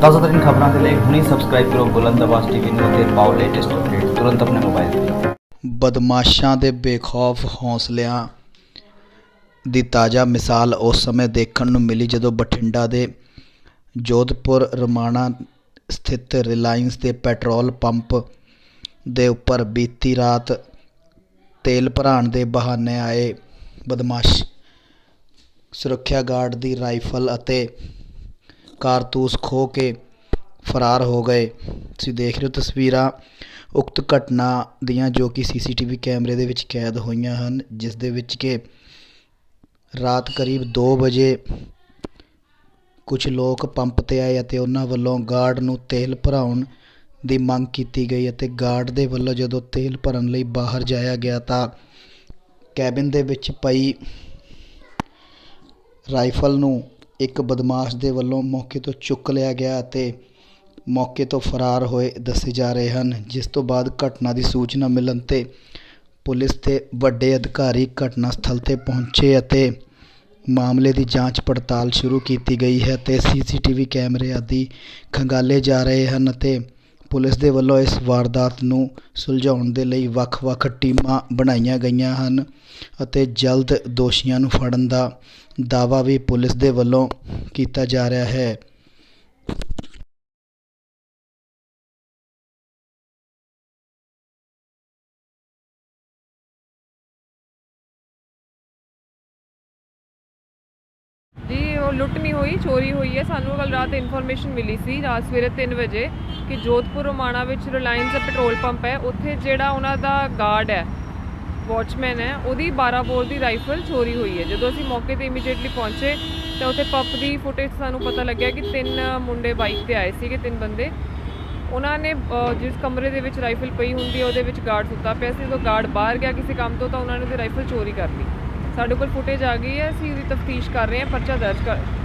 ਤਾਜ਼ਾ ਖਬਰਾਂ ਦੇ ਲਈ ਹੁਣੇ ਸਬਸਕ੍ਰਾਈਬ ਕਰੋ ਬੁਲੰਦ ਆਵਾਜ਼ ਟੀਵੀ ਨੂੰ ਅਤੇ ਪਾਓ ਲੇਟੈਸਟ ਅਪਡੇਟ ਤੁਰੰਤ ਆਪਣੇ ਮੋਬਾਈਲ ਤੇ। ਬਦਮਾਸ਼ਾਂ ਦੇ ਬੇਖੌਫ ਹੌਸਲਿਆਂ ਦੀ ਤਾਜ਼ਾ ਮਿਸਾਲ ਉਸ ਸਮੇਂ ਦੇਖਣ ਨੂੰ ਮਿਲੀ ਜਦੋਂ ਬਠਿੰਡਾ ਦੇ ਜੋਧਪੁਰ ਰਮਾਣਾ ਸਥਿਤ ਰਿਲਾਇੰਸ ਦੇ ਪੈਟਰੋਲ ਪੰਪ ਦੇ ਉੱਪਰ ਬੀਤੀ ਰਾਤ ਤੇਲ ਭਰਾਉਣ ਦੇ ਬਹਾਨੇ ਆਏ ਬਦਮਾਸ਼ ਸੁਰੱਖਿਆ ਗਾਰਡ ਦੀ ਰਾਈਫਲ ਅਤੇ ਕਾਰਤੂਸ ਖੋਹ ਕੇ ਫਰਾਰ ਹੋ ਗਏ ਤੁਸੀਂ ਦੇਖ ਰਹੇ ਹੋ ਤਸਵੀਰਾਂ ਉਕਤ ਘਟਨਾ ਦੀਆਂ ਜੋ ਕਿ ਸੀਸੀਟੀਵੀ ਕੈਮਰੇ ਦੇ ਵਿੱਚ ਕੈਦ ਹੋਈਆਂ ਹਨ ਜਿਸ ਦੇ ਵਿੱਚ ਕਿ ਰਾਤ ਕਰੀਬ 2 ਵਜੇ ਕੁਝ ਲੋਕ ਪੰਪ ਤੇ ਆਏ ਅਤੇ ਉਹਨਾਂ ਵੱਲੋਂ ਗਾਰਡ ਨੂੰ ਤੇਲ ਭਰਾਉਣ ਦੀ ਮੰਗ ਕੀਤੀ ਗਈ ਅਤੇ ਗਾਰਡ ਦੇ ਵੱਲੋਂ ਜਦੋਂ ਤੇਲ ਭਰਨ ਲਈ ਬਾਹਰ ਜਾਇਆ ਗਿਆ ਤਾਂ ਕੈਬਿਨ ਦੇ ਵਿੱਚ ਪਈ ਰਾਈਫਲ ਨੂੰ ਇੱਕ ਬਦਮਾਸ਼ ਦੇ ਵੱਲੋਂ ਮੌਕੇ ਤੋਂ ਚੁੱਕ ਲਿਆ ਗਿਆ ਅਤੇ ਮੌਕੇ ਤੋਂ ਫਰਾਰ ਹੋਏ ਦੱਸੇ ਜਾ ਰਹੇ ਹਨ, ਜਿਸ ਤੋਂ ਬਾਅਦ ਘਟਨਾ ਦੀ ਸੂਚਨਾ ਮਿਲਣ ਤੇ ਪੁਲਿਸ ਦੇ ਵੱਡੇ ਅਧਿਕਾਰੀ ਘਟਨਾ ਸਥਲ ਤੇ ਪਹੁੰਚੇ ਅਤੇ ਮਾਮਲੇ ਦੀ ਜਾਂਚ ਪੜਤਾਲ ਸ਼ੁਰੂ ਕੀਤੀ ਗਈ ਹੈ ਤੇ ਸੀਸੀਟੀਵੀ ਕੈਮਰੇ ਆਦਿ ਖੰਗਾਲੇ ਜਾ ਰਹੇ ਹਨ ਅਤੇ ਪੁਲਿਸ ਦੇ ਵੱਲੋਂ ਇਸ ਵਾਰਦਾਤ ਨੂੰ ਸੁਲਝਾਉਣ ਦੇ ਲਈ ਵੱਖ-ਵੱਖ ਟੀਮਾਂ ਬਣਾਈਆਂ ਗਈਆਂ ਹਨ ਅਤੇ ਜਲਦ ਦੋਸ਼ੀਆਂ ਨੂੰ ਫੜਨ ਦਾ ਦਾਅਵਾ ਵੀ ਪੁਲਿਸ ਦੇ ਵੱਲੋਂ ਕੀਤਾ ਜਾ ਰਿਹਾ ਹੈ। ਉਹ ਲੁੱਟ ਨਹੀਂ ਹੋਈ, ਚੋਰੀ ਹੋਈ ਹੈ। ਸਾਨੂੰ ਕੱਲ ਰਾਤ ਇਨਫੋਰਮੇਸ਼ਨ ਮਿਲੀ ਸੀ, ਰਾਤ ਸਵੇਰੇ 3 ਵਜੇ, ਕਿ ਜੋਧਪੁਰ ਰੋਮਾਣਾ ਵਿੱਚ ਰਿਲਾਇੰਸ ਦਾ ਪੈਟਰੋਲ ਪੰਪ ਹੈ। ਉੱਥੇ ਜਿਹੜਾ ਉਹਨਾਂ ਦਾ ਗਾਰਡ ਹੈ ਵਾਚਮੈਨ ਹੈ, ਉਹਦੀ 12 ਬੋਰ ਦੀ ਰਾਈਫਲ ਚੋਰੀ ਹੋਈ ਹੈ। ਜਦੋਂ ਅਸੀਂ ਮੌਕੇ ਤੇ ਇਮੀਡੀਏਟਲੀ ਪਹੁੰਚੇ, ਤਾਂ ਉੱਥੇ ਪੰਪ ਦੀ ਫੁਟੇਜ ਸਾਨੂੰ ਪਤਾ ਲੱਗਿਆ ਕਿ ਤਿੰਨ ਮੁੰਡੇ ਬਾਈਕ ਤੇ ਆਏ ਸੀਗੇ, ਤਿੰਨ ਬੰਦੇ। ਉਹਨਾਂ ਨੇ ਜਿਸ ਕਮਰੇ ਦੇ ਵਿੱਚ ਰਾਈਫਲ ਪਈ ਹੁੰਦੀ ਹੈ, ਉਹਦੇ ਵਿੱਚ ਗਾਰਡ ਸੁੱਤਾ ਪਿਆ ਸੀ। ਜਦੋਂ ਗਾਰਡ ਬਾਹਰ ਗਿਆ ਕਿਸੇ ਕੰਮ ਤੋਂ, ਤਾਂ ਉਹਨਾਂ ਨੇ ਉਹਦੀ ਰਾਈਫਲ ਚੋਰੀ ਕਰ ਲਈ। ਸਾਡੇ ਕੋਲ ਫੁਟੇਜ ਆ ਗਈ ਹੈ ਅਸੀਂ ਉਹਦੀ ਤਫਤੀਸ਼ ਕਰ ਰਹੇ ਹਾਂ ਪਰਚਾ ਦਰਜ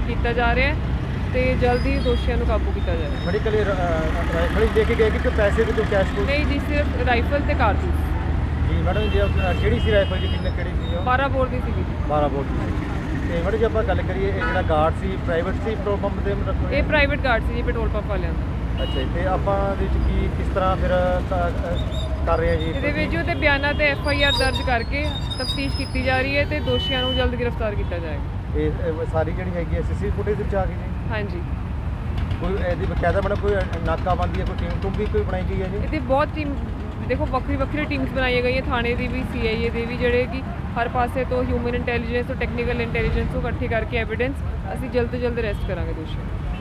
ਕੀਤਾ ਜਾ ਰਿਹਾ ਹੈ ਤੇ ਜਲਦੀ ਦੋਸ਼ੀਆਂ ਨੂੰ ਕਾਬੂ ਕੀਤਾ ਜਾਏਗਾ ਮੈਡੀਕਲ ਰਾਈਫਲ ਹੀ ਦੇ ਕੇ ਗਏ ਕਿ ਪੈਸੇ ਵੀ ਕੋਈ ਕੈਸ਼ ਕੋਈ? ਨਹੀਂ ਜੀ ਸਿਰਫ ਰਾਈਫਲ ਤੇ ਕਾਰਤੂਸ ਜੀ ਮੈਡਮ ਜੀ ਕਿਹੜੀ ਸੀ ਰਾਈਫਲ ਜੀ? ਕਿੰਨੇ ਕਿਹੜੀ ਸੀ ਉਹ? 12 ਬੋਰ ਦੀ ਸੀਗੀ 12 ਬੋਲ ਤੇ ਮੈਡਮ ਜੀ ਆਪਾਂ ਗੱਲ ਕਰੀਏ ਇਹ ਜਿਹੜਾ ਗਾਰਡ ਸੀ ਪ੍ਰਾਈਵੇਟ ਸੀ ਪੈਟਰੋਲ ਪੰਪ ਦੇ ਮਤਲਬ ਇਹ ਪ੍ਰਾਈਵੇਟ ਗਾਰਡ ਸੀ ਜੀ ਪੈਟਰੋਲ ਪੰਪ ਵਾਲਿਆਂ ਦਾ। ਅੱਛਾ ਤੇ ਆਪਾਂ ਦੇ ਵਿੱਚ ਕੀ ਕਿਸ ਤਰ੍ਹਾਂ ਫਿਰ ਕਰ ਰਹੇ ਆ ਜੀ। ਇਹਦੇ ਵਿੱਚ ਉਹਦੇ ਬਿਆਨਾਂ ਤੇ ਐਫ ਆਈ ਆਰ ਦਰਜ ਕਰਕੇ ਤਫਤੀਸ਼ ਕੀਤੀ ਜਾ ਰਹੀ ਹੈ ਤੇ ਦੋਸ਼ੀਆਂ ਨੂੰ ਜਲਦ ਗ੍ਰਿਫਤਾਰ ਕੀਤਾ ਜਾਏਗਾ। ਇਹ ਇਹ ਸਾਰੀ ਜਿਹੜੀ ਹੈਗੀ ਐ ਸੀਸੀ ਫੁਟੇਜ ਵਿੱਚ ਆ ਗਈ ਜੀ? ਹਾਂਜੀ। ਕੋਈ ਇਹਦੀ ਬਕਾਇਦਾ ਮੈਡਮ ਕੋਈ ਨਾਕਾਬੰਦੀ ਹੈ ਕੋਈ ਟੀਮ ਟੂਮ ਵੀ ਕੋਈ ਬਣਾਈ ਗਈ ਹੈ ਜੀ? ਇਹਦੇ ਬਹੁਤ ਟੀਮ ਦੇਖੋ ਵੱਖਰੀ ਵੱਖਰੀ ਟੀਮਸ ਬਣਾਈਆਂ ਗਈਆਂ ਥਾਣੇ ਦੀ ਵੀ ਸੀਆਈਏ ਦੇ ਵੀ ਜਿਹੜੇ ਕਿ ਹਰ ਪਾਸੇ ਤੋਂ ਹਿਊਮਨ ਇੰਟੈਲੀਜੈਂਸ ਤੋਂ ਟੈਕਨੀਕਲ ਇੰਟੈਲੀਜੈਂਸ ਤੋਂ ਇਕੱਠੀ ਕਰਕੇ ਐਵੀਡੈਂਸ ਅਸੀਂ ਜਲਦ ਤੋਂ ਜਲਦ ਅਰੈਸਟ ਕਰਾਂਗੇ ਦੋਸ਼ੀਆਂ ਨੂੰ।